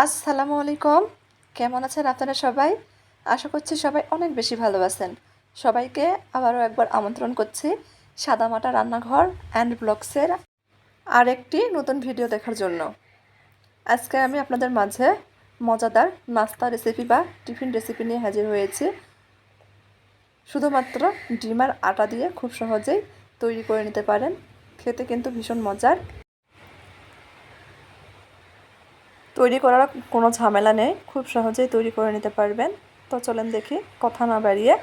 আসসালামু আলাইকুম। কেমন আছেন আপনারা সবাই? আশা করছি সবাই অনেক বেশি ভালো আছেন। সবাইকে আবারও একবার আমন্ত্রণ করছি সাদামাটা রান্নাঘর অ্যান্ড ব্লগসের আরেকটি নতুন ভিডিও দেখার জন্য। আজকে আমি আপনাদের মাঝে মজাদার নাস্তা রেসিপি বা টিফিন রেসিপি নিয়ে হাজির হয়েছি। শুধুমাত্র ডিমার আটা দিয়ে খুব সহজেই তৈরি করে নিতে পারেন। খেতে কিন্তু ভীষণ মজার। তৈরি করার কোনো ঝামেলা নেই। খুব সহজেই তৈরি করে নিতে পারবেন। তো চলেন দেখি, কথা না বাড়িয়ে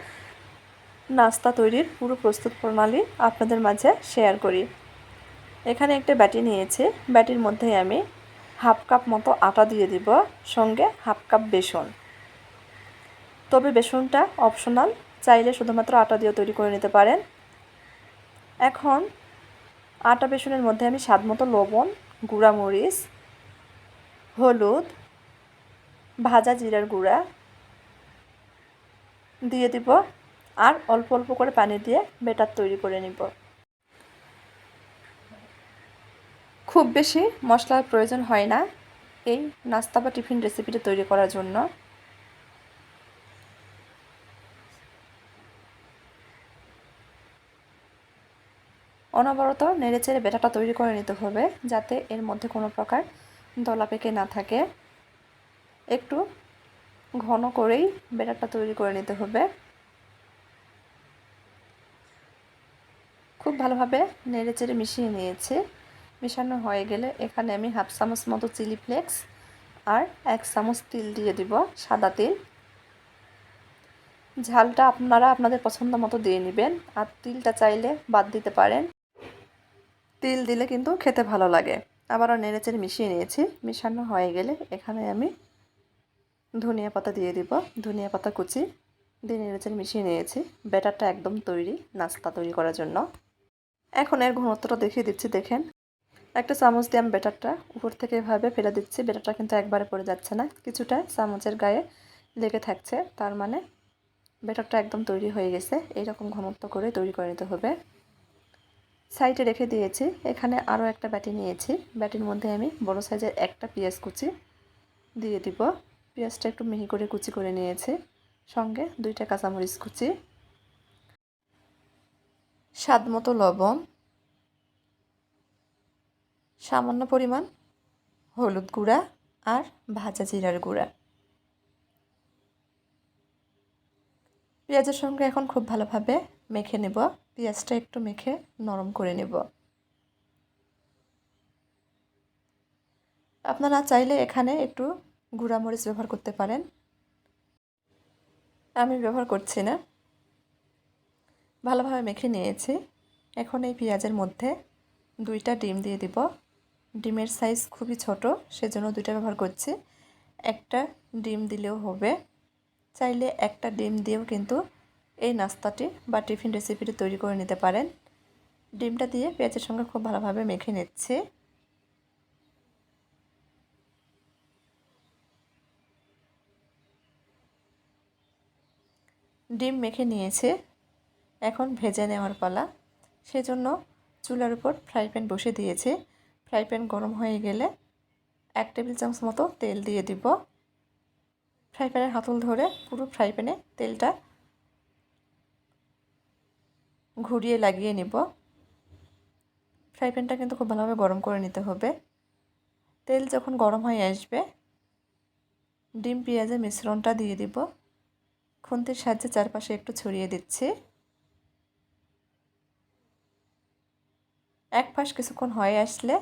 নাস্তা তৈরির পুরো প্রস্তুত প্রণালী আপনাদের মাঝে শেয়ার করি। এখানে একটা ব্যাটি নিয়েছি। ব্যাটির মধ্যে আমি হাফ কাপ মতো আটা দিয়ে দিব, সঙ্গে হাফ কাপ বেসন। তবে বেসনটা অপশনাল, চাইলে শুধুমাত্র আটা দিয়ে তৈরি করে নিতে পারেন। এখন আটা বেসনের মধ্যে আমি স্বাদ মতো লবণ, গুঁড়ামরিচ হলুদ, ভাজা জিরার গুঁড়া দিয়ে দিব আর অল্প অল্প করে পানি দিয়ে বেটার তৈরি করে নিব। খুব বেশি মশলার প্রয়োজন হয় না এই নাস্তা বা টিফিন রেসিপিটা তৈরি করার জন্য। অনবরত নেড়েচেড়ে বেটাটা তৈরি করে নিতে হবে যাতে এর মধ্যে কোনো প্রকার দলা পেকে না থাকে। একটু ঘন করেই বেটারটা তৈরি করে নিতে হবে। খুব ভালোভাবে নেড়ে চেড়ে মিশিয়ে নিয়েছি। মিশানো হয়ে গেলে এখানে আমি হাফ চামচ মতো চিলি ফ্লেক্স আর এক চামচ তিল দিয়ে দিব, সাদা তিল। ঝালটা আপনারা আপনাদের পছন্দ মতো দিয়ে নেবেন আর তিলটা চাইলে বাদ দিতে পারেন। তিল দিলে কিন্তু খেতে ভালো লাগে। আবারও নেড়েচেড়ে মিশিয়ে নিয়েছি। মিশানো হয়ে গেলে এখানে আমি ধনিয়া পাতা দিয়ে দিব। ধনিয়া পাতা কুচি দিয়ে নেড়েচেড়ে মিশিয়ে নিয়েছি। ব্যাটারটা একদম তৈরি, নাস্তা তৈরি করার জন্য। এখন এর ঘনত্বটা দেখিয়ে দিচ্ছি, দেখেন। একটা চামচ দিয়ে আমি ব্যাটারটা উপর থেকে এভাবে ফেলে দিচ্ছি। ব্যাটারটা কিন্তু একবারে পড়ে যাচ্ছে না। কিছুটা চামচের গায়ে লেগে থাকছে। তার মানে ব্যাটারটা একদম তৈরি হয়ে গেছে। এইরকম ঘনত্ব করে তৈরি করে নিতে হবে। সাইডে রেখে দিয়েছি। এখানে আরও একটা ব্যাটি নিয়েছি। ব্যাটির মধ্যে আমি বড় সাইজের একটা পেঁয়াজ কুচি দিয়ে দিব। পেঁয়াজটা একটু মিহি করে কুচি করে নিয়েছি। সঙ্গে দুইটা কাঁচামরিচ কুচি, স্বাদ মতো লবণ, সামান্য পরিমাণ হলুদ গুঁড়া আর ভাজা জিরার গুঁড়া। পেঁয়াজের সঙ্গে এখন খুব ভালোভাবে মেখে নেব, পেঁয়াজটা একটু মেখে নরম করে নেব। আপনারা চাইলে এখানে একটু গুঁড়া মরিচ ব্যবহার করতে পারেন। আমি ব্যবহার করছি না। ভালোভাবে মেখে নিয়েছি। এখন এই পেঁয়াজের মধ্যে দুইটা ডিম দিয়ে দিব। ডিমের সাইজ খুবই ছোট, সেজন্য দুইটা ব্যবহার করছি। একটা ডিম দিলেও হবে। চাইলে একটা ডিম দিয়েও কিন্তু এই নাস্তাটি বা টিফিন রেসিপিটি তৈরি করে নিতে পারেন। ডিমটা দিয়ে পেঁয়াজের সঙ্গে খুব ভালোভাবে মেখে নিচ্ছে। ডিম মেখে নিয়েছে। এখন ভেজে নেওয়ার পালা। সেজন্য চুলার উপর ফ্রাই প্যান বসে দিয়েছে। ফ্রাই প্যান গরম হয়ে গেলে এক টেবিল চামচ মতো তেল দিয়ে দিব। ফ্রাই প্যানের হাতল ধরে পুরো ফ্রাই প্যানে তেলটা ঘুরিয়ে লাগিয়ে নিব। ফ্রাই প্যানটা কিন্তু খুব ভালোভাবে গরম করে নিতে হবে। তেল যখন গরম হয়ে আসবে, ডিম, পেঁয়াজের মিশ্রণটা দিয়ে দিব। খুন্তির সাহায্যে চারপাশে একটু ছড়িয়ে দিচ্ছি। এক পাশ কিছুক্ষণ হয়ে আসলে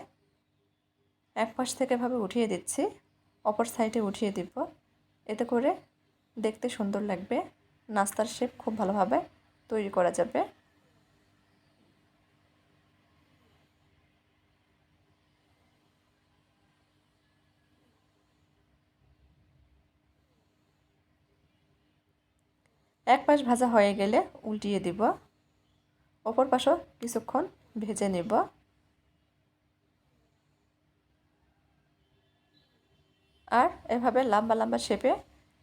এক পাশ থেকে ভাবে উঠিয়ে দিচ্ছি। অপর সাইডে উঠিয়ে দিব। এতে করে দেখতে সুন্দর লাগবে। নাস্তার শেপ খুব ভালোভাবে তৈরি করা যাবে। এক পাশ ভাজা হয়ে গেলে উল্টিয়ে দিব। অপর পাশও কিছুক্ষণ ভেজে নেব। আর এভাবে লম্বা লম্বা শেপে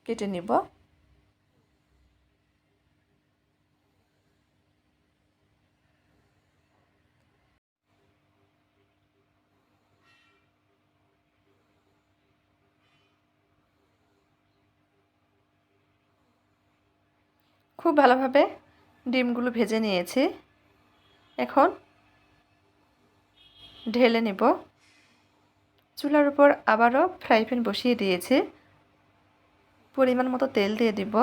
কেটে নিব। খুব ভালোভাবে ডিমগুলো ভেজে নিয়েছি। এখন ঢেলে নেব। চুলার উপর আবারও ফ্রাই প্যান বসিয়ে দিয়েছি। পরিমাণ মতো তেল দিয়ে দিব।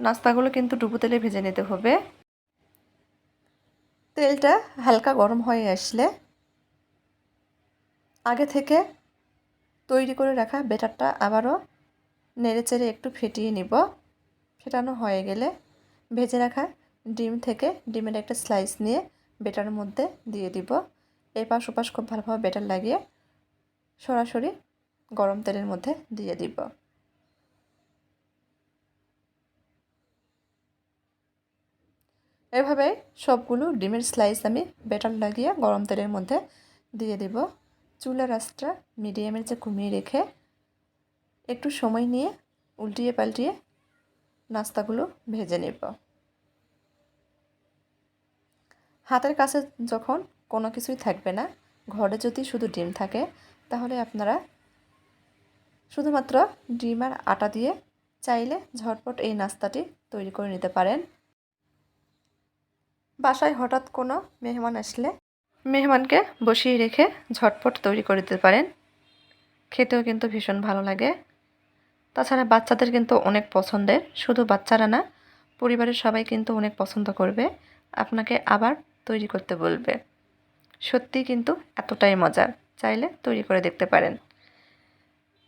নাস্তাগুলো কিন্তু ডুবো তেলে ভেজে নিতে হবে। তেলটা হালকা গরম হয়ে আসলে আগে থেকে তৈরি করে রাখা বেটারটা আবারও নেড়ে চেড়ে একটু ফেটিয়ে নিব। ফেটানো হয়ে গেলে ভেজে রাখা ডিম থেকে ডিমের একটা স্লাইস নিয়ে বেটারের মধ্যে দিয়ে দিব। এই পাশ ওপাশ খুব ভালোভাবে বেটার লাগিয়ে সরাসরি গরম তেলের মধ্যে দিয়ে দিব। এভাবে সবগুলো ডিমের স্লাইস আমি বেটার লাগিয়ে গরম তেলের মধ্যে দিয়ে দিব। চুলা রাসটা মিডিয়ামের যে কমিয়ে রেখে একটু সময় নিয়ে উল্টিয়ে পাল্টিয়ে নাস্তাগুলো ভেজে নেব। হাতের কাছে যখন কোনো কিছুই থাকবে না, ঘরে যদি শুধু ডিম থাকে, তাহলে আপনারা শুধুমাত্র ডিম আর আটা দিয়ে চাইলে ঝটপট এই নাস্তাটি তৈরি করে নিতে পারেন। বাসায় হঠাৎ কোনো মেহমান আসলে মেহমানকে বসিয়ে রেখে ঝটপট তৈরি করে দিতে পারেন। খেতেও কিন্তু ভীষণ ভালো লাগে। তাছাড়া বাচ্চাদের কিন্তু অনেক পছন্দের, শুধু বাচ্চারা না, পরিবারের সবাই কিন্তু অনেক পছন্দ করবে, আপনাকে আবার তৈরি করতে বলবে। সত্যি কিন্তু এতটাই মজার, চাইলে তৈরি করে দেখতে পারেন।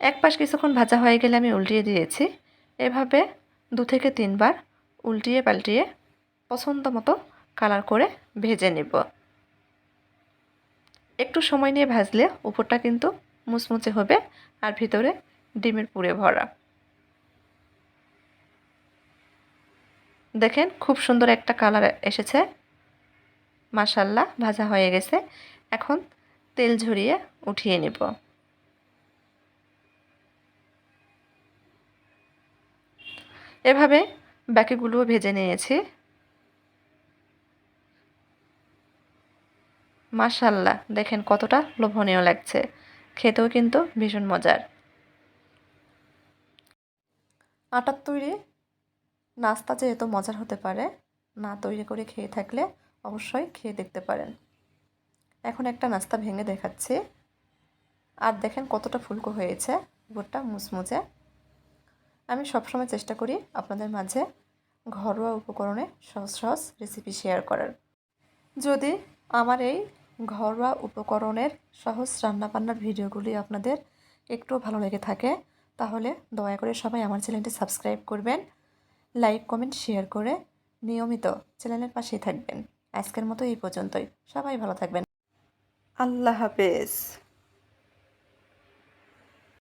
এক পাশ কিছুক্ষণ ভাজা হয়ে গেলে আমি উল্টিয়ে দিয়েছি, এভাবে দু থেকে তিনবার উল্টিয়ে পাল্টিয়ে পছন্দ মতো কালার করে ভেজে নেব। একটু সময় নিয়ে ভাজলে উপরটা কিন্তু মুচমুচে হবে আর ভিতরে ডিমের পুরে ভরা। দেখেন খুব সুন্দর একটা কালার এসেছে। মাসাল্লাহ ভাজা হয়ে গেছে। এখন তেল ঝরিয়ে উঠিয়ে নেব। এভাবে বাকিগুলোও ভেজে নিয়েছি। মাশাল্লাহ দেখেন কতটা লোভনীয় লাগছে। খেতেও কিন্তু ভীষণ মজার। আটার তৈরি নাস্তা যে এত মজার হতে পারে, না তৈরি করে খেয়ে থাকলে অবশ্যই খেয়ে দেখতে পারেন। এখন একটা নাস্তা ভেঙে দেখাচ্ছি। আর দেখেন কতটা ফুলকো হয়েছে উপরটা মুচমুচে। আমি সবসময় চেষ্টা করি আপনাদের মাঝে ঘরোয়া উপকরণে সহজ সহজ রেসিপি শেয়ার করার। যদি আমার এই ঘরোয়া উপকরণের সহজ রান্নাবান্নার ভিডিওগুলি আপনাদের একটু ভালো লেগে থাকে তাহলে দয়া করে সবাই আমার চ্যানেলটি সাবস্ক্রাইব করবেন, লাইক, কমেন্ট, শেয়ার করে নিয়মিত চ্যানেলের পাশেই থাকবেন। আজকের মতো এই পর্যন্তই। সবাই ভালো থাকবেন। আল্লাহ হাফেজ।